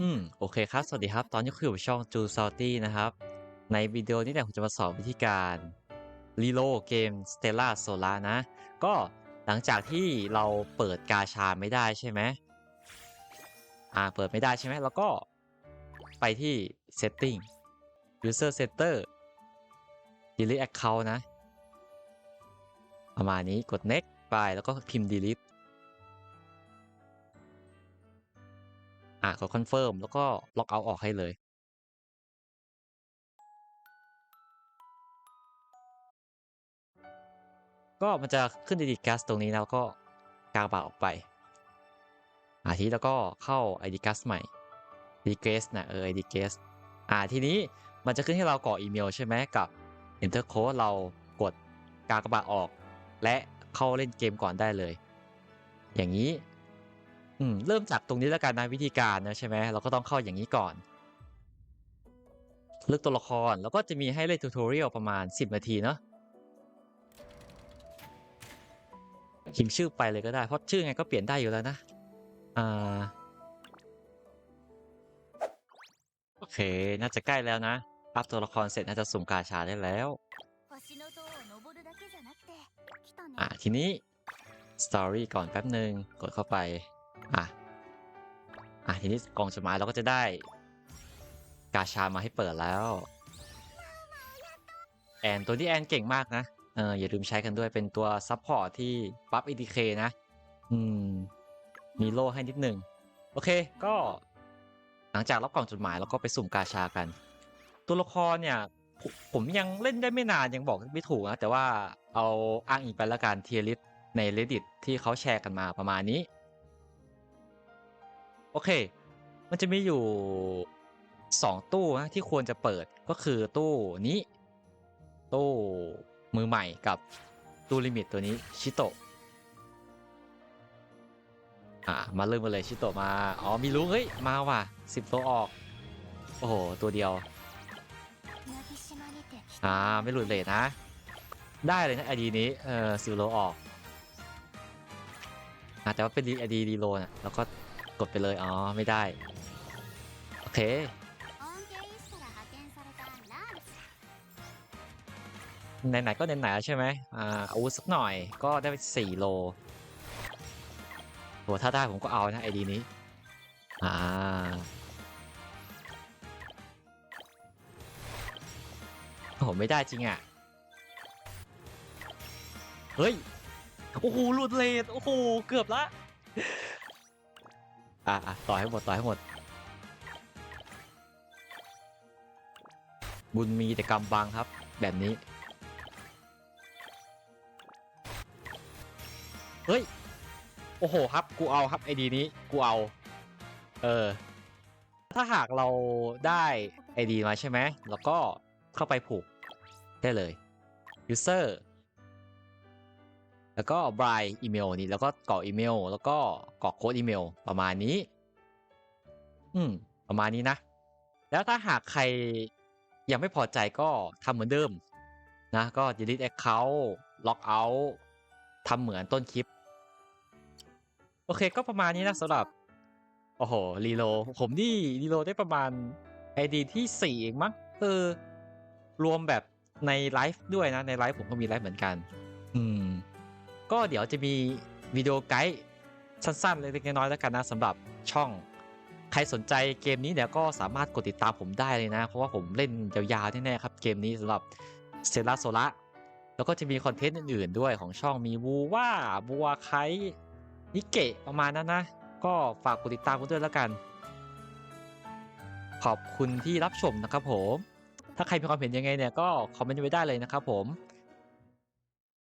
อืม โอเคครับ สวัสดีครับ ตอนนี้คุณอยู่กับช่องจูซ a ลตี้นะครับ ในวิดีโอนี้เนี่ยผมจะมาสอนวิธีการรีโลเกม Stella Solar นะ ก็หลังจากที่เราเปิดกาชาไม่ได้ใช่ไหมอ่า เปิดไม่ได้ใช่ไหม แล้วก็ไปที่ Setting User Center Delete Account นะ ประมาณนี้กด Next ไป แล้วก็พิมพ์ Delete อะกดคอนเฟิร์มแล้วก็ล็อกเอาออกให้เลย ก็มันจะขึ้นดีดีกัสตรงนี้แล้วก็กางบาออกไป อาทีแล้วก็เข้า ID g u s ใหม่ ID g u e s นะเออ ID g u e s อ่าทีนี้มันจะขึ้นให้เรากรอกอีเมลใช่ไหมกับ Enter Code เรากดกากบาทออก และเข้าเล่นเกมก่อนได้เลย อย่างนี้ อืมเริ่มจากตรงนี้แล้วกันนะวิธีการนะใช่ไหมเราก็ต้องเข้าอย่างนี้ก่อน เลือกตัวละครแล้วก็จะมีให้เล่นทูทอเรียลประมาณ 10 นาทีเนาะพิมพ์ชื่อไปเลยก็ได้ เพราะชื่อไงก็เปลี่ยนได้อยู่แล้วนะ อ่า โอเค น่าจะใกล้แล้วนะ อัพตัวละครเสร็จน่าจะสุ่มกาชาได้แล้ว อ่าทีนี้ สตอรี่ก่อนแป๊บหนึ่งกดเข้าไป อะ อะ ทีนี้กล่องจดหมายเราก็จะได้ กาชามาให้เปิดแล้ว แอนตัวนี้แอนเก่งมากนะ เอออย่าลืมใช้กันด้วยเป็นตัวซัพพอร์ตที่บัฟ EDK นะ อืม มีโล่ให้นิดหนึ่ง โอเค ก็ หลังจากรับกล่องจดหมายเราก็ไปสุ่มกาชากัน ตัวละครเนี่ยผมผมยังเล่นได้ไม่นานยังบอกไม่ถูกนะ แต่ว่าเอาอ้างอิงไปล้วกันเทียริสใน reddit ที่เขาแชร์กันมาประมาณนี้ โอเค มันจะมีอยู่ 2 ตู้นะที่ควรจะเปิดก็คือตู้นี้ ตู้มือใหม่กับตู้ลิมิตตัวนี้ชิโตะอ่ามาเริ่มกัเลยชิโตะมา อ๋อมีลุงเฮ้ย มาว่ะสิบตัวออก โอ้โห ตัวเดียว อ่า ไม่หลุดเลยนะ ได้เลยนะไอดีนี้ เออสิโลออกอะแต่ว่าเป็นไอดีดีโลน่ะแล้วก็ กดไปเลย อ๋อ ไม่ได้ โอเค ไหนๆก็ไหนๆแล้วใช่ไหมอ่าอาวุธสักหน่อยก็ได้ไปสี่โลโหถ้าได้ผมก็เอานะไอดีนี้ อ่าผมไม่ได้จริงอะ เฮ้ย โอ้โหหลุดเลทโอ้โห เกือบละ อะอะต่อให้หมดต่อให้หมด บุญมีแต่กรรมบังครับ แบบนี้ เฮ้ย โอ้โหครับ กูเอาครับไอดีนี้ กูเอา เออ ถ้าหากเราได้ไอดีมาใช่ไหม แล้วก็เข้าไปผูกได้เลย user แล้วก็ b r i อีเมลนี่แล้วก็กรอกอีเมล แล้วก็กรอกโค้ดอีเมลประมาณนี้ อืม ประมาณนี้นะ แล้วถ้าหากใครยังไม่พอใจก็ทำเหมือนเดิม นะก็ delete account log out ทำเหมือนต้นคลิป โอเคก็ประมาณนี้นะสำหรับ โอ้โหรีโลผมนี่รีโลได้ประมาณไอดีที่4เองมั้งเออรวมแบบในไลฟ์ด้วยนะ ในไลฟ์ผมก็มีไลฟ์เหมือนกัน อืม ก็เดี๋ยวจะมีวิดีโอไกด์สั้นๆเล็กๆน้อยๆแล้วกันนะสำหรับช่อง ใครสนใจเกมนี้เดี๋ยวก็สามารถกดติดตามผมได้เลยนะ เพราะว่าผมเล่นยาวๆแน่ๆครับเกมนี้สำหรับเซราโซละแล้วก็จะมีคอนเทนต์อื่นๆด้วยของช่องมีวูว่าบัวไคนิเกะประมาณนั้นนะ ก็ฝากกดติดตามกันด้วยแล้วกัน ขอบคุณที่รับชมนะครับผม ถ้าใครมีความเห็นยังไงเนี่ยก็คอมเมนต์ไว้ได้เลยนะครับผม